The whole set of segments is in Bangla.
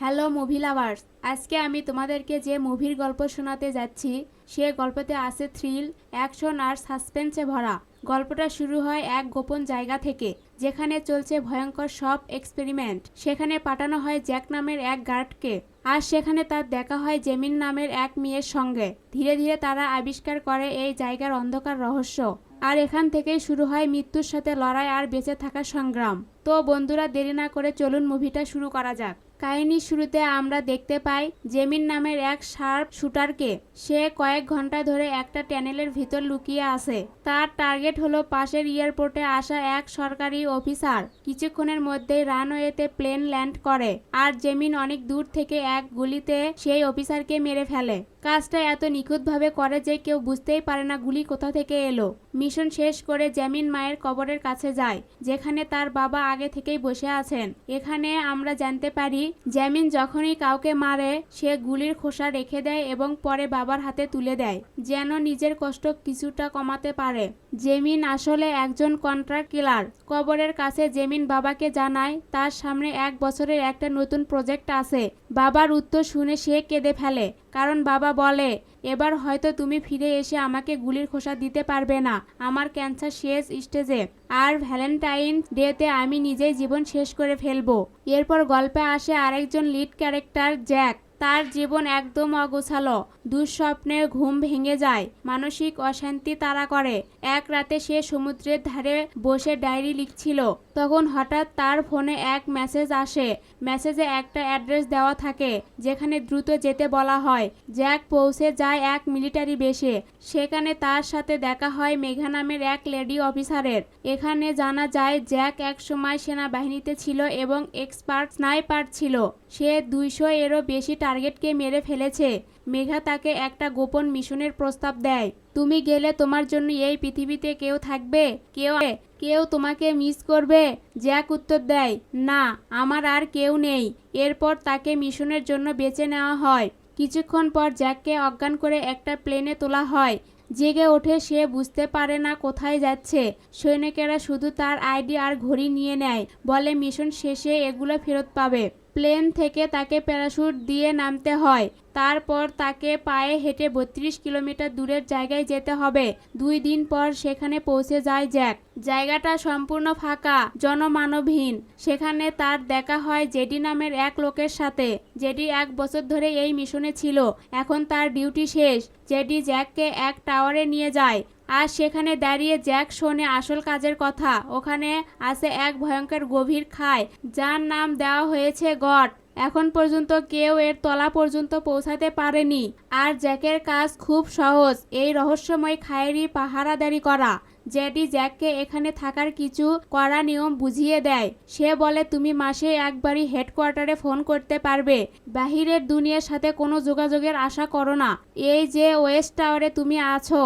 হ্যালো মুভি লাভার্স, আজকে আমি তোমাদেরকে যে মুভির গল্প শোনাতে যাচ্ছি, সে গল্পতে আছে থ্রিল, অ্যাকশন আর সাসপেন্সে ভরা। গল্পটা শুরু হয় এক গোপন জায়গা থেকে, যেখানে চলছে ভয়ঙ্কর সব এক্সপেরিমেন্ট। সেখানে পাঠানো হয় জ্যাক নামের এক গার্ডকে, আর সেখানে তার দেখা হয় জেমিন নামের এক মেয়ের সঙ্গে। ধীরে ধীরে তারা আবিষ্কার করে এই জায়গার অন্ধকার রহস্য। আর এখান থেকেই শুরু হয় মৃত্যুর সাথে লড়াই আর বেঁচে থাকার সংগ্রাম। তো বন্ধুরা, দেরি না করে চলুন মুভিটা শুরু করা যাক। কাহিনীর শুরুতে আমরা দেখতে পাই জেমিন নামের এক শার্প শুটারকে। সে কয়েক ঘণ্টা ধরে একটা ট্যানেলের ভিতর লুকিয়ে আছে। তার টার্গেট হলো পাশের এয়ারপোর্টে আসা এক সরকারি অফিসার। কিছুক্ষণের মধ্যেই রানওয়েতে প্লেন ল্যান্ড করে। আর জেমিন অনেক দূর থেকে এক গুলিতে সেই অফিসারকে মেরে ফেলে। কাজটা এত নিখুঁতভাবে করে যে কেউ বুঝতেই পারে না গুলি কোথা থেকে এলো। মিশন শেষ করে জ্যামিন মায়ের কবরের কাছে যায়, যেখানে তার বাবা আগে থেকেই বসে আছেন। এখানে আমরা জানতে পারি, জ্যামিন যখনই কাউকে মারে, সে গুলির খোসা রেখে দেয় এবং পরে বাবার হাতে তুলে দেয়, যেন নিজের কষ্ট কিছুটা কমাতে পারে। জেমিন আসলে একজন কন্ট্রাক্ট কিলার। কবরের কাছে জেমিন বাবাকে জানায়, তার সামনে এক বছরের একটা নতুন প্রজেক্ট আছে। বাবার উত্তর শুনে সে কেঁদে ফেলে, কারণ বাবা বলে, এবার হয়তো তুমি ফিরে এসে আমাকে গুলির খোসা দিতে পারবে না। আমার ক্যান্সার শেষ স্টেজে। আর ভ্যালেন্টাইন ডেতে আমি নিজেই জীবন শেষ করে ফেলব। এরপর গল্পে আসে আরেকজন লিড ক্যারেক্টার, জ্যাক। তার জীবন একদম অগোছালো। দুঃস্বপ্নের ঘুম ভেঙে যায়, মানসিক অশান্তি তারা করে। এক রাতে সে সমুদ্রের ধারে বসে ডায়েরি লিখছিল। তখন হঠাৎ তার ফোনে এক মেসেজ আসে। মেসেজে একটা অ্যাড্রেস দেওয়া থাকে, যেখানে দ্রুত যেতে বলা হয়। জ্যাক পৌঁছে যায় এক মিলিটারি বেসে। সেখানে তার সাথে দেখা হয় মেঘা নামের এক লেডি অফিসারের। এখানে জানা যায়, জ্যাক এক সময় সেনাবাহিনীতে ছিল এবং এক্সপার্ট স্নাইপার ছিল। সে দুইশো এরও বেশি টার্গেটকে মেরে ফেলেছে। মেঘা তাকে একটা গোপন মিশনের প্রস্তাব দেয়। তুমি গেলে তোমার জন্য এই পৃথিবীতে কেউ থাকবে? কেউ কেউ তোমাকে মিস করবে? জ্যাক উত্তর দেয়, না, আমার আর কেউ নেই। এরপর তাকে মিশনের জন্য বেছে নেওয়া হয়। কিছুক্ষণ পর জ্যাককে অজ্ঞান করে একটা প্লেনে তোলা হয়। জেগে ওঠে, সে বুঝতে পারে না কোথায় যাচ্ছে। সৈনিকেরা শুধু তার আইডি আর ঘড়ি নিয়ে নেয়। বলে, মিশন শেষে এগুলো ফেরত পাবে। প্লেন থেকে তাকে প্যারাশুট দিয়ে নামতে হয়। তারপর তাকে পায়ে হেঁটে বত্রিশ কিলোমিটার দূরের জায়গায় যেতে হবে। দুই দিন পর সেখানে পৌঁছে যায় জ্যাক। জায়গাটা সম্পূর্ণ ফাঁকা, জনমানবহীন। সেখানে তার দেখা হয় জেডি নামের এক লোকের সাথে। জেডি এক বছর ধরে এই মিশনে ছিল। এখন তার ডিউটি শেষ। জেডি জ্যাককে এক টাওয়ারে নিয়ে যায়। আর সেখানে দাঁড়িয়ে জ্যাক শোনে আসল কাজের কথা। ওখানে আছে এক ভয়ঙ্কর গভীর খায়, যার নাম দেওয়া হয়েছে গট এখন পর্যন্ত কেউ এর তলা পর্যন্ত পৌঁছাতে পারেনি। আর জ্যাকের কাজ খুব সহজ, এই রহস্যময় খায়েরই পাহারাদারি করা। জেডি জ্যাককে এখানে থাকার কিছু কড়া নিয়ম বুঝিয়ে দেয়। সে বলে, তুমি মাসে একবারই হেডকোয়ার্টারে ফোন করতে পারবে। বাহিরের দুনিয়ার সাথে কোনো যোগাযোগের আশা করো না। এই যে ওয়েস্ট টাওয়ারে তুমি আছো,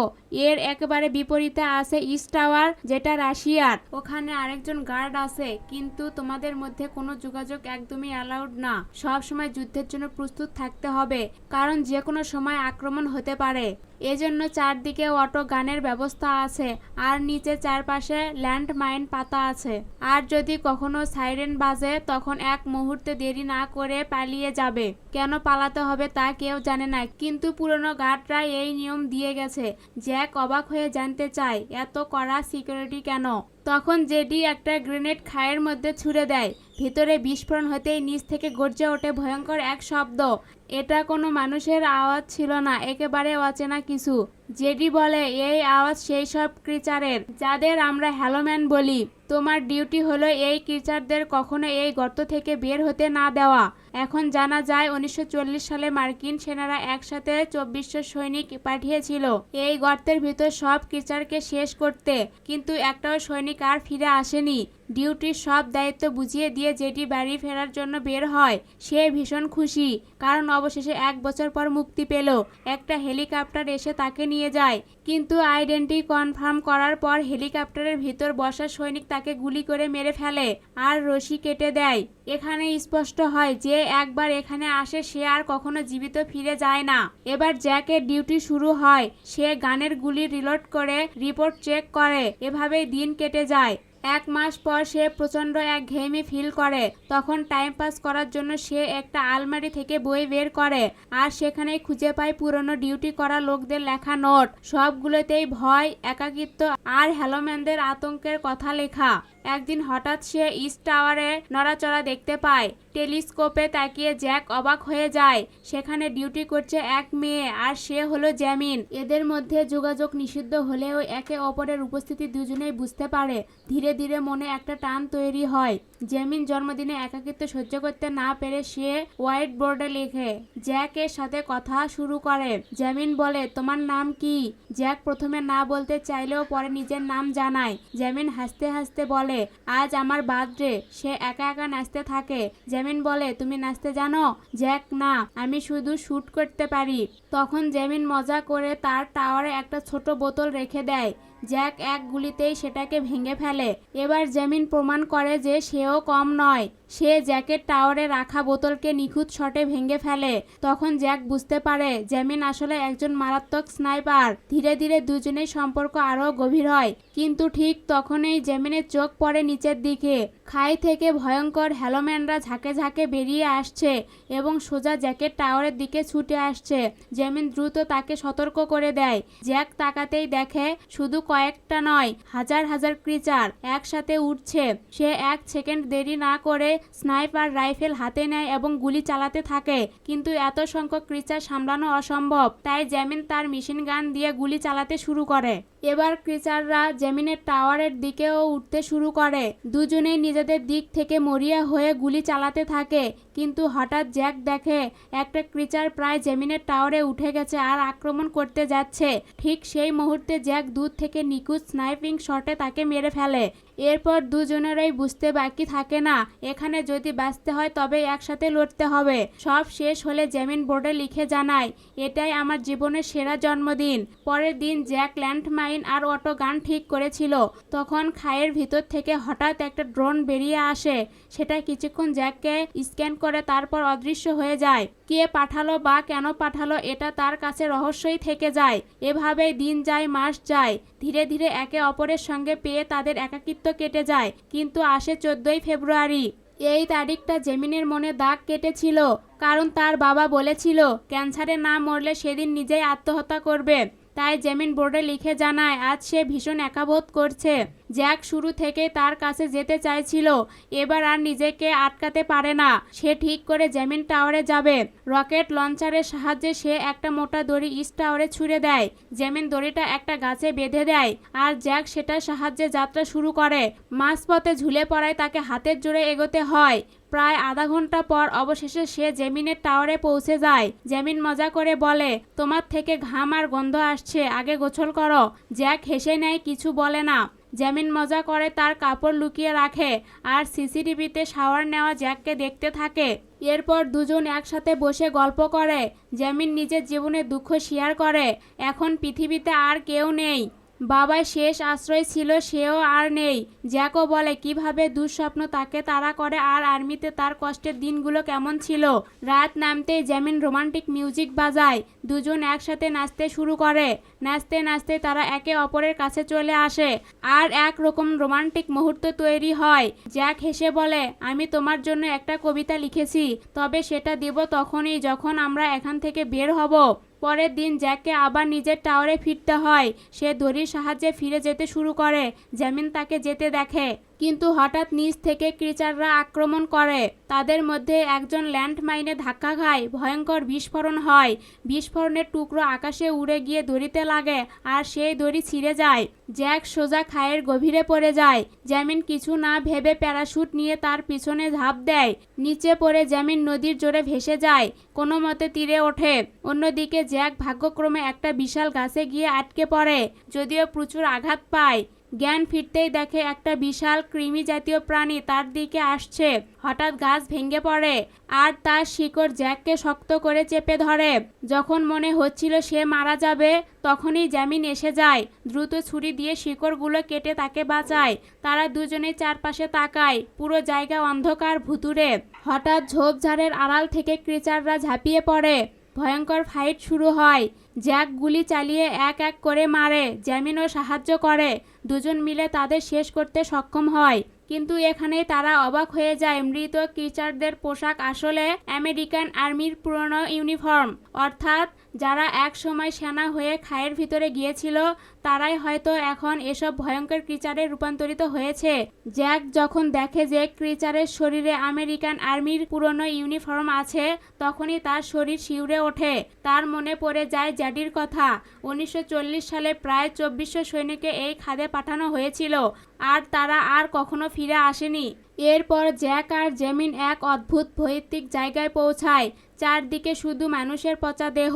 এর একেবারে বিপরীতে আছে ইস্ট টাওয়ার, যেটা রাশিয়ার। ওখানে আরেকজন গার্ড আছে, কিন্তু তোমাদের মধ্যে কোনো যোগাযোগ একদমই অ্যালাউড না। সব সময় যুদ্ধের জন্য প্রস্তুত থাকতে হবে, কারণ যে কোনো সময় আক্রমণ হতে পারে। এজন্য চারদিকে অটো গানের ব্যবস্থা আছে, আর নিচে চারপাশে ল্যান্ড মাইন পাতা আছে। আর যদি কখনো সাইরেন বাজে, তখন এক মুহূর্তে দেরি না করে পালিয়ে যাবে। কেন পালাতে হবে তা কেউ জানে না, কিন্তু পুরনো গার্ডরা এই নিয়ম দিয়ে গেছে। জ্যাক অবাক হয়ে জানতে চায়, এত কড়া সিকিউরিটি কেন? তখন জেডি একটা গ্রেনেড খায়ের মধ্যে ছুড়ে দেয়। ভিতরে বিস্ফোরণ হতেই নিচ থেকে গর্জে ওঠে ভয়ঙ্কর এক শব্দ। এটা কোনো মানুষের আওয়াজ ছিল না, একেবারে অচেনা কিছু। জেডি বলে, এই আওয়াজ সেই সব ক্রিচারের, যাদের আমরা হ্যালোম্যান বলি। তোমার ডিউটি হলো এই ক্রিচারদের কখনো এই গর্ত থেকে বের হতে না দেওয়া। এখন জানা যায়, উনিশশো চল্লিশ সালে মার্কিন সেনারা একসাথে চব্বিশশো সৈনিক পাঠিয়েছিল এই গর্তের ভিতর সব ক্রিচারকে শেষ করতে। কিন্তু একটাও সৈনিক আর ফিরে আসেনি। ডিউটির সব দায়িত্ব বুঝিয়ে দিয়ে যেটি বাড়ি ফেরার জন্য বের হয়। সে ভীষণ খুশি, কারণ অবশেষে এক বছর পর মুক্তি পেল। একটা হেলিকপ্টার এসে তাকে নিয়ে যায়। কিন্তু আইডেন্টি কনফার্ম করার পর হেলিকপ্টারের ভিতর বসা সৈনিক তাকে গুলি করে মেরে ফেলে আর রশি কেটে দেয়। এখানে স্পষ্ট হয় যে একবার এখানে আসে সে আর কখনো জীবিত ফিরে যায় না। এবার জ্যাকের ডিউটি শুরু হয়। সে গানের গুলি রিলোড করে, রিপোর্ট চেক করে। এভাবেই দিন কেটে যায়। এক মাস পর সে প্রচণ্ড এক ঘেমি ফিল করে। তখন টাইম পাস করার জন্য সে একটা আলমারি থেকে বই বের করে আর সেখানে খুঁজে পায় পুরনো ডিউটি করা লোকদের লেখা নোট সবগুলোতেই ভয়, একাকিত্ব আর হ্যালোম্যানদের আতঙ্কের কথা লেখা। একদিন হঠাৎ সে ইস্ট টাওয়ারে নড়াচড়া দেখতে পায়। টেলিস্কোপে তাকিয়ে জ্যাক অবাক হয়ে যায়। সেখানে ডিউটি করছে এক মেয়ে আর সে হলো জ্যামিন এদের মধ্যে যোগাযোগ নিষিদ্ধ হলেও একে অপরের উপস্থিতি দুজনেই বুঝতে পারে। ধীরে ধীরে মনে একটা টান তৈরি হয়। জ্যামিন জন্মদিনে একাকিত্ব সহ্য করতে না পেরে সে হোয়াইট বোর্ডে লেখে জ্যাকের সাথে কথা শুরু করে। জ্যামিন বলে, তোমার নাম কি? জ্যাক প্রথমে না বলতে চাইলেও পরে নিজের নাম জানায়। জ্যামিন হাসতে হাসতে বলে আজ আমার বার্থডে সে একা একা নাচতে থাকে। জ্যামিন বলে, তুমি নাচতে জানো? জ্যাক, না। আমি শুধু শ্যুট করতে পারি। তখন জ্যামিন মজা করে তার টাওয়ারে একটা ছোট বোতল রেখে দেয়। জ্যাক এক গুলিতেই সেটাকে ভেঙে ফেলে। এবার জেমিন প্রমাণ করে যে সেও কম নয়। সে জ্যাকের টাওয়ারে রাখা বোতলকে নিখুঁত শটে ভেঙে ফেলে। তখন জ্যাক বুঝতে পারে জ্যামিন আসলে একজন মারাত্মক স্নাইপার। ধীরে ধীরে দুজনের সম্পর্ক আরও গভীর হয়। কিন্তু ঠিক তখনই জেমিনের চোখ পড়ে নিচের দিকে। খাই থেকে ভয়ঙ্কর হ্যালোম্যানরা ঝাঁকে ঝাঁকে বেরিয়ে আসছে এবং সোজা জ্যাকের টাওয়ারের দিকে ছুটে আসছে। জ্যামিন দ্রুত তাকে সতর্ক করে দেয়। জ্যাক তাকাতেই দেখে শুধু কয়েকটা নয়, হাজার হাজার ক্রিচার একসাথে উঠছে সে এক সেকেন্ড দেরি না করে স্নাইপার রাইফেল হাতে নেয় এবং গুলি চালাতে থাকে। কিন্তু এত সংখ্যক ক্রিচার সামলানো অসম্ভব, তাই জ্যামিন তার মেশিন গান দিয়ে গুলি চালাতে শুরু করে। এবার ক্রিচাররা জেমিনের টাওয়ারের দিকেও উঠতে শুরু করে। দুজনেই নিজেদের দিক থেকে মরিয়া হয়ে গুলি চালাতে থাকে, কিন্তু হঠাৎ জ্যাক দেখে একটা ক্রিচার প্রায় জেমিনের টাওয়ারে উঠে গেছে আর আক্রমণ করতে যাচ্ছে। ঠিক সেই মুহূর্তে জ্যাক দূর থেকে নিখুঁত স্নাইপিং শটে তাকে মেরে ফেলে। এরপর দুজনেরই বুঝতে বাকি থাকে না। এখানে যদি বাঁচতে হয় তবে একসাথে লড়তে হবে। সব শেষ হলে জ্যামিন বোর্ডে লিখে জানায়, এটাই আমার জীবনের সেরা জন্মদিন। পরের দিন জ্যাক ল্যান্ডমাইন আর অটো গান ঠিক করেছিল। তখন খায়ের ভিতর থেকে হঠাৎ একটা ড্রোন বেরিয়ে আসে। সেটা কিছুক্ষণ জ্যাককে স্ক্যান করে তারপর অদৃশ্য হয়ে যায়। কে পাঠালো বা কেন পাঠালো এটা তার কাছে রহস্যই থেকে যায়। এভাবেই দিন যায়, মাস যায়। ধীরে ধীরে একে অপরের সঙ্গে পেয়ে তাদের একাকিত্ব কেটে যায়। কিন্তু আসে চোদ্দই ফেব্রুয়ারি। এই তারিখটা জেমিনের মনে দাগ কেটেছিল। কারণ তার বাবা বলেছিল, ক্যান্সারে না মরলে সেদিন নিজেই আত্মহত্যা করবে। তাই জেমিন বোর্ডে লিখে জানায়, আজ সে ভীষণ একাবোধ করছে। জ্যাক শুরু থেকে তার কাছে যেতে চাইছিল। এবার আর নিজেকে আটকাতে পারে না। সে ঠিক করে জেমিন টাওয়ারে যাবে। রকেট লঞ্চারের সাহায্যে সে একটা মোটা দড়ি ইস্ট টাওয়ারে ছুঁড়ে দেয়। জেমিন দড়িটা একটা গাছে বেঁধে দেয় আর জ্যাক সেটার সাহায্যে যাত্রা শুরু করে। মাঝপথে ঝুলে পড়ায় তাকে হাতের জোরে এগোতে হয়। প্রায় আধা ঘণ্টা পর অবশেষে সে জেমিনের টাওয়ারে পৌঁছে যায়। জেমিন মজা করে বলে, তোমার থেকে ঘাম আর গন্ধ আসছে, আগে গোছল করো। জ্যাক হেসে নেয়, কিছু বলে না। জ্যামিন মজা করে তার কাপড় লুকিয়ে রাখে আর সিসিটিভিতে শাওয়ার নেওয়া জ্যাককে দেখতে থাকে। এরপর দুজন একসাথে বসে গল্প করে। জ্যামিন নিজের জীবনে দুঃখ শেয়ার করে। এখন পৃথিবীতে আর কেউ নেই। বাবার শেষ আশ্রয় ছিল, সেও আর নেই। জ্যাকও বলে, কীভাবে দুঃস্বপ্ন তাকে তাড়া করে আর আর্মিতে তার কষ্টের দিনগুলো কেমন ছিল? রাত নামতেই জ্যামিন রোমান্টিক মিউজিক বাজায়। দুজন একসাথে নাচতে শুরু করে। নাচতে নাচতে তারা একে অপরের কাছে চলে আসে আর এক রকম রোমান্টিক মুহূর্ত তৈরি হয়। জ্যাক হেসে বলে, আমি তোমার জন্য একটা কবিতা লিখেছি, তবে সেটা দিব তখনই যখন আমরা এখান থেকে বের হব। পরের দিন জ্যাককে আবার নিজের টাওয়ারে ফিরতে হয়। সে দড়ির সাহায্যে ফিরে যেতে শুরু করে। জ্যামিন তাকে যেতে দেখে। কিন্তু হঠাৎ নিচ থেকে ক্রিচাররা আক্রমণ করে। তাদের মধ্যে একজন ল্যান্ডমাইনে ধাক্কা খায়, ভয়ঙ্কর বিস্ফোরণ হয়। বিস্ফোরণের টুকরো আকাশে উড়ে গিয়ে দড়িতে লাগে আর সেই দড়ি ছিঁড়ে যায়। জ্যাক সোজা খায়ের গভীরে পড়ে যায়। জ্যামিন কিছু না ভেবে প্যারাশুট নিয়ে তার পিছনে ঝাঁপ দেয়। নিচে পড়ে জ্যামিন নদীর জোরে ভেসে যায়, কোনো মতে তীরে ওঠে। অন্যদিকে জ্যাক ভাগ্যক্রমে একটা বিশাল গাছে গিয়ে আটকে পড়ে, যদিও প্রচুর আঘাত পায়। জ্ঞান ফিরতেই দেখে একটা বিশাল কৃমি জাতীয় প্রাণী তার দিকে আসছে। হঠাৎ গাছ ভেঙে পড়ে আর তার শিকড় জ্যাককে শক্ত করে চেপে ধরে। যখন মনে হচ্ছিল সে মারা যাবে, তখনই জ্যামিন এসে যায়, দ্রুত ছুরি দিয়ে শিকড়গুলো কেটে তাকে বাঁচায়। তারা দুজনে চারপাশে তাকায়, পুরো জায়গা অন্ধকার ভুতুরে হঠাৎ ঝোপঝাড়ের আড়াল থেকে ক্রিচাররা ঝাঁপিয়ে পড়ে। ভয়ঙ্কর ফাইট শুরু হয়। জ্যাক গুলি চালিয়ে এক এক করে মারে, জ্যামিনও সাহায্য করে। দুজন মিলে তাদের শেষ করতে সক্ষম হয়। কিন্তু এখানে তারা অবাক হয়ে যায়। মৃত ক্রিচারদের পোশাক আসলে আমেরিকান আর্মির পুরনো ইউনিফর্ম অর্থাৎ যারা এক সময় সেনা হয়ে খায়ের ভিতরে গিয়েছিল, তারাই হয়তো এখন এসব ভয়ঙ্কর ক্রিচারে রূপান্তরিত হয়েছে। জ্যাক যখন দেখে যে ক্রিচারের শরীরে আমেরিকান আর্মির পুরনো ইউনিফর্ম আছে, তখনই তার শরীর শিউরে ওঠে। তার মনে পড়ে যায় জ্যাডির কথা। উনিশশো চল্লিশ সালে প্রায় চব্বিশশো সৈনিককে এই খাদে পাঠানো হয়েছিল। আর তারা আর কখনো ফিরে আসেনি। এরপর জ্যাক আর জেমিন এক অদ্ভুত ভৈতিক জায়গায় পৌঁছায়। চারদিকে শুধু মানুষের পচা দেহ,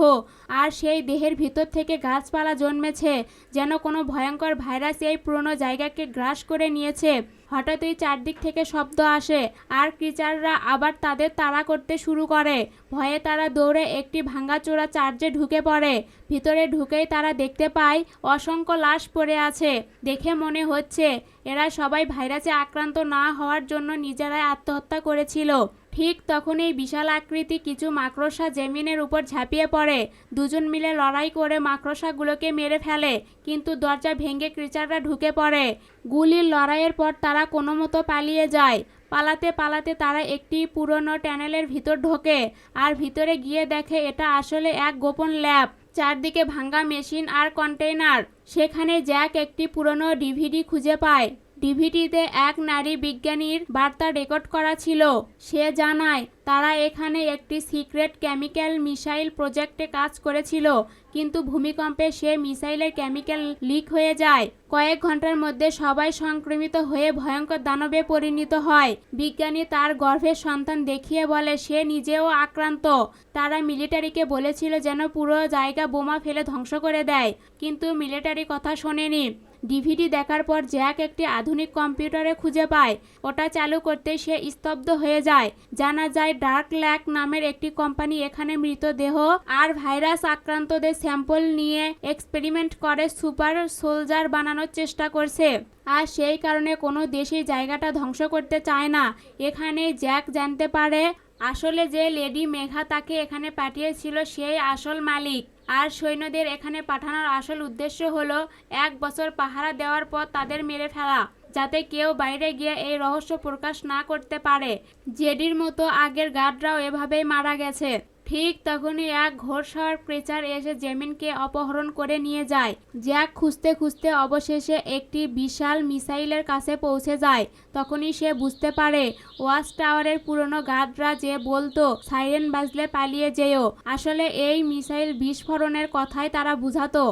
আর সেই দেহের ভিতর থেকে গাছপালা জন্মেছে, যেন কোনো ভয়ঙ্কর ভাইরাস এই পুরনো জায়গাকে গ্রাস করে নিয়েছে। হঠাৎই চারদিক থেকে শব্দ আসে, আর ক্রিচাররা আবার তাদের তাড়া করতে শুরু করে। ভয়ে তারা দৌড়ে একটি ভাঙাচোরা চার্জে ঢুকে পড়ে। ভিতরে ঢুকেই তারা দেখতে পায়, অসংখ্য লাশ পড়ে আছে। দেখে মনে হচ্ছে, এরা সবাই ভাইরাসে আক্রান্ত না হওয়ার জন্য নিজেরাই আত্মহত্যা করেছিল। ঠিক তখনই বিশাল আকৃতি কিছু মাকড়সা জেমিনের উপর ঝাঁপিয়ে পড়ে। দুজন মিলে লড়াই করে মাকড়সাগুলোকে মেরে ফেলে, কিন্তু দরজা ভেঙে ক্রিচাররা ঢুকে পড়ে। গুলির লড়াইয়ের পর তারা কোনো মতো পালিয়ে যায়। পালাতে পালাতে তারা একটি পুরনো ট্যানেলের ভিতর ঢোকে আর ভিতরে গিয়ে দেখে এটা আসলে এক গোপন ল্যাব। চারদিকে ভাঙ্গা মেশিন আর কন্টেইনার। সেখানে জ্যাক একটি পুরনো ডিভিডি খুঁজে পায়। ডিভিডিতে এক নারী বিজ্ঞানীর বার্তা রেকর্ড করা ছিল। সে জানায়, তারা এখানে একটি সিক্রেট কেমিক্যাল মিসাইল প্রজেক্টে কাজ করেছিল, কিন্তু ভূমিকম্পে সে মিসাইলের কেমিক্যাল লিক হয়ে যায়। কয়েক ঘণ্টার মধ্যে সবাই সংক্রমিত হয়ে ভয়ঙ্কর দানবে পরিণত হয়। বিজ্ঞানী তার গর্ভের সন্তান দেখিয়ে বলে, সে নিজেও আক্রান্ত। তারা মিলিটারিকে বলেছিল যেন পুরো জায়গা বোমা ফেলে ধ্বংস করে দেয়, কিন্তু মিলিটারি কথা শোনেনি। ডিভিডি দেখার পর জ্যাক একটি আধুনিক কম্পিউটারে খুঁজে পায়। ওটা চালু করতে সে স্তব্ধ হয়ে যায়। জানা যায়, ডার্ক ল্যাক নামের একটি কোম্পানি এখানে মৃতদেহ আর ভাইরাস আক্রান্তদের স্যাম্পল নিয়ে এক্সপেরিমেন্ট করে সুপার সোলজার বানানোর চেষ্টা করছে। আর সেই কারণে কোনো দেশই জায়গাটা ধ্বংস করতে চায় না। এখানে জ্যাক জানতে পারে আসলে যে লেডি মেঘা তাকে এখানে পাঠিয়েছিল সেই আসল মালিক। আর সৈন্যদের এখানে পাঠানোর আসল উদ্দেশ্য হলো এক বছর পাহারা দেওয়ার পর তাদের মেরে ফেলা, যাতে কেউ বাইরে গিয়ে এই রহস্য প্রকাশ না করতে পারে। জেডির মতো আগের গার্ডরাও এভাবেই মারা গেছে। ঠিক তখনই এক ঘোরসার ক্রেচার এসে জেমিনকে অপহরণ করে নিয়ে যায়। জ্যাক খুঁজতে খুঁজতে অবশেষে একটি বিশাল মিসাইলের কাছে পৌঁছে যায়। তখনই সে বুঝতে পারে, ওয়াচ টাওয়ারের পুরনো গার্ডরা যে বলতো, সাইরেন বাজলে পালিয়ে যেও। আসলে এই মিসাইল বিস্ফোরণের কথাই তারা বুঝাতো।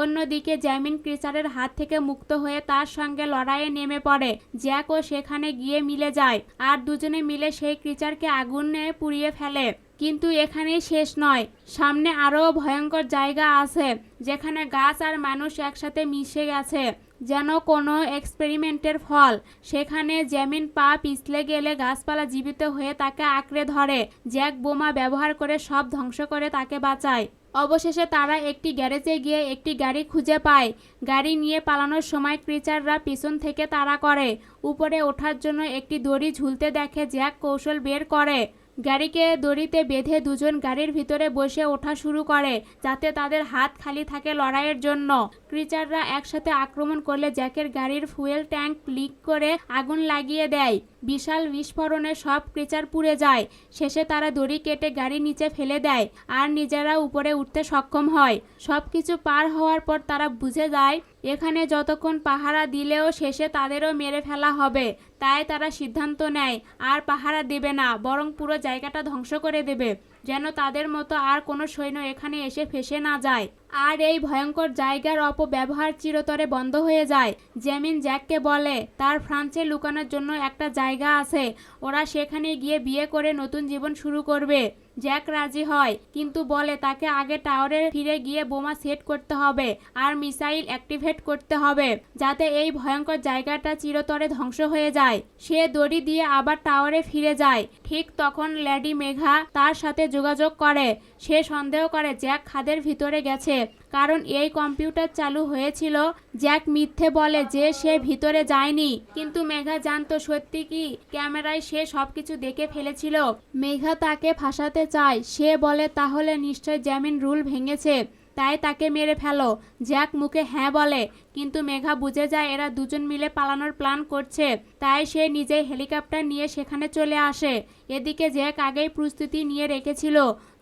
অন্যদিকে জ্যামিন ক্রিচারের হাত থেকে মুক্ত হয়ে তার সঙ্গে লড়াইয়ে নেমে পড়ে। জ্যাকও সেখানে গিয়ে মিলে যায়, আর দুজনে মিলে সেই ক্রিচারকে আগুনে পুড়িয়ে ফেলে। কিন্তু এখানেই শেষ নয়। সামনে আরও ভয়ঙ্কর জায়গা আছে, যেখানে গাছ আর মানুষ একসাথে মিশে গেছে। যেন কোনো এক্সপেরিমেন্টের ফল। সেখানে জ্যামিন পা পিছলে গেলে গাছপালা জীবিত হয়ে তাকে আঁকড়ে ধরে। জ্যাক বোমা ব্যবহার করে সব ধ্বংস করে তাকে বাঁচায়। অবশেষে তারা একটি গ্যারেজে গিয়ে একটি গাড়ি খুঁজে পায়। গাড়ি নিয়ে পালানোর সময় ক্রিচাররা পিছন থেকে তাড়া করে। উপরে ওঠার জন্য একটি দড়ি ঝুলতে দেখে জ্যাক কৌশল বের করে। গাড়িকে দড়িতে বেঁধে দুজন গাড়ির ভিতরে বসে ওঠা শুরু করে, যাতে তাদের হাত খালি থাকে লড়াইয়ের জন্য। ক্রিচাররা একসাথে আক্রমণ করলে জ্যাকের গাড়ির ফুয়েল ট্যাঙ্ক লিক করে আগুন লাগিয়ে দেয়। বিশাল বিস্ফোরণে সব ক্রিচার পুড়ে যায়। শেষে তারা দড়ি কেটে গাড়ি নিচে ফেলে দেয় আর নিজেরা উপরে উঠতে সক্ষম হয়। সব কিছু পার হওয়ার পর তারা বুঝে যায়, এখানে যতক্ষণ পাহারা দিলেও শেষে তাদেরও মেরে ফেলা হবে। তাই তারা সিদ্ধান্ত নেয়, আর পাহারা দেবে না, বরং পুরো জায়গাটা ধ্বংস করে দেবে। যেন তাদের মতো আর কোনো সৈন্য এখানে এসে ফেসে না যায়। আর এই ভয়ঙ্কর জায়গার অপব্যবহার চিরতরে বন্ধ হয়ে যায়। জেমিন জ্যাককে বলে, তার ফ্রান্সে লুকানোর জন্য একটা জায়গা আছে। ওরা সেখানে গিয়ে বিয়ে করে নতুন জীবন শুরু করবে। জ্যাক রাজি হয়, কিন্তু বলে তাকে আগে টাওয়ারে ফিরে গিয়ে বোমা সেট করতে হবে আর মিসাইল অ্যাক্টিভেট করতে হবে, যাতে এই ভয়ঙ্কর জায়গাটা চিরতরে ধ্বংস হয়ে যায়। সে দড়ি দিয়ে আবার টাওয়ারে ফিরে যায়। ঠিক তখন ল্যাডি মেঘা তার সাথে যোগাযোগ করে। সে সন্দেহ করে জ্যাক খাদের ভিতরে গেছে। কারণ এই কম্পিউটার চালু হয়েছিল। জ্যাক মিথ্যে বলে যে সে ভিতরে যায়নি। কিন্তু মেঘা জানতো সত্যি কি ক্যামেরায় সে সবকিছু দেখে ফেলেছিল। মেঘা তাকে ফাঁসাতে চায়। সে বলে, তাহলে নিশ্চয় জ্যামিন রুল ভেঙেছে। তাই তাকে মেরে ফেলো। জ্যাক মুখে হ্যাঁ বলে, কিন্তু মেঘা বুঝে যায় এরা দুজন মিলে পালানোর প্ল্যান করছে। তাই সে নিজেই হেলিকপ্টার নিয়ে সেখানে চলে আসে। এদিকে জ্যাক আগেই প্রস্তুতি নিয়ে রেখেছিল।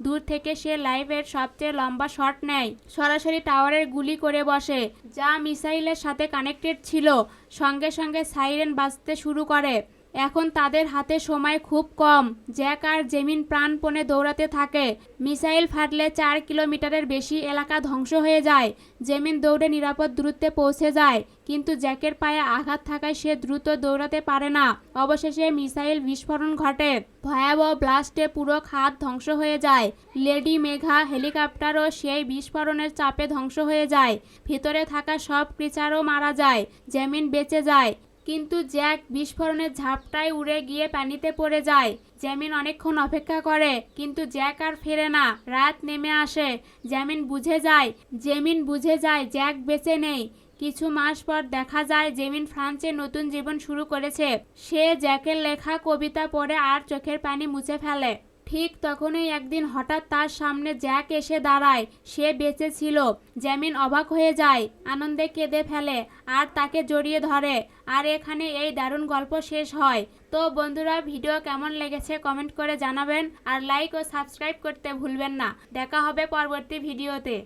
দূর থেকে সে লাইভের সবচেয়ে লম্বা শট নেয়। সরাসরি টাওয়ারের গুলি করে বসে, যা মিসাইলের সাথে কানেক্টেড ছিল। সঙ্গে সঙ্গে সাইরেন বাজতে শুরু করে। এখন তাদের হাতে সময় খুব কম। জ্যাক আর জেমিন প্রাণপণে দৌড়াতে থাকে। মিসাইল ফাটলে চার কিলোমিটারের বেশি এলাকা ধ্বংস হয়ে যায়। জেমিন দৌড়ে নিরাপদ দূরত্বে পৌঁছে যায়, কিন্তু জ্যাকের পায়ে আঘাত থাকায় সে দ্রুত দৌড়াতে পারে না। অবশেষে মিসাইল বিস্ফোরণ ঘটে। ভয়াবহ ব্লাস্টে পুরো খাত ধ্বংস হয়ে যায়। লেডি মেঘা হেলিকপ্টারও সেই বিস্ফোরণের চাপে ধ্বংস হয়ে যায়। ভিতরে থাকা সব ক্রিচারও মারা যায়। জেমিন বেঁচে যায়। কিন্তু জ্যাক বিস্ফোরণের ঝাপটায় উড়ে গিয়ে পানিতে পড়ে যায়। জ্যামিন অনেকক্ষণ অপেক্ষা করে, কিন্তু জ্যাক আর ফেরে না। রাত নেমে আসে। জ্যামিন বুঝে যায় জেমিন বুঝে যায় জ্যাক বেঁচে নেই। কিছু মাস পর দেখা যায় জেমিন ফ্রান্সে নতুন জীবন শুরু করেছে। সে জ্যাকের লেখা কবিতা পড়ে আর চোখের পানি মুছে ফেলে। ঠিক তখনই একদিন হঠাৎ তার সামনে জ্যাক এসে দাঁড়ায়। সে বেঁচে ছিল। জ্যামিন অবাক হয়ে যায়। আনন্দে কেঁদে ফেলে আর তাকে জড়িয়ে ধরে। আর এখানে এই দারুণ গল্প শেষ হয়। তো বন্ধুরা, ভিডিও কেমন লেগেছে কমেন্ট করে জানাবেন। আর লাইক ও সাবস্ক্রাইব করতে ভুলবেন না। দেখা হবে পরবর্তী ভিডিওতে।